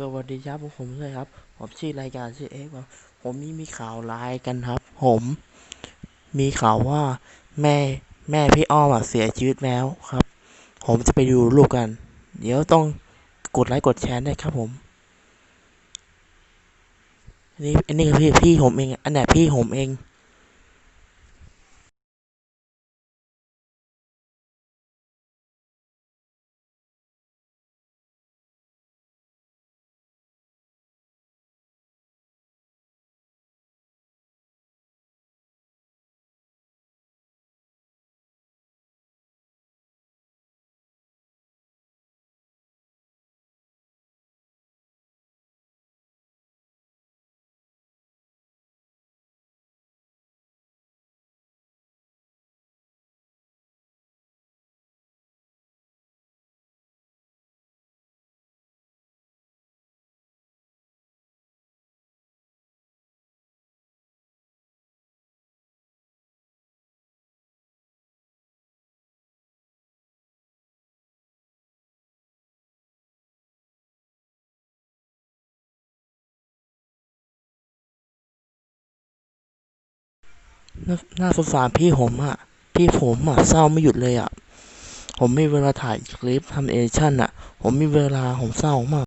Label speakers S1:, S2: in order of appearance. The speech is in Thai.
S1: สวัสดีครับผมด้วยครับ ผมชื่อรายการชื่อเอ็กซ์ครับผมมีมีข่าวร้ายกันครับ ผม มีข่าวว่าแม่แม่พี่อ้อมอะเสียชีวิตแล้วครับ ผมจะไปดูรูปกัน เดี๋ยวต้องกดไลค์กดแชร์ด้วยครับผมอันนี้อันนี้คือพี่พี่ผมเองอันไหนพี่ผมเอง น่าน่าสงสารพี่ผมอะพี่ผมอะเศร้าไม่หยุดเลยอะผมไม่มีเวลาถ่ายคลิปทำเอชั่นอะผมมีเวลาผมเศร้ามาก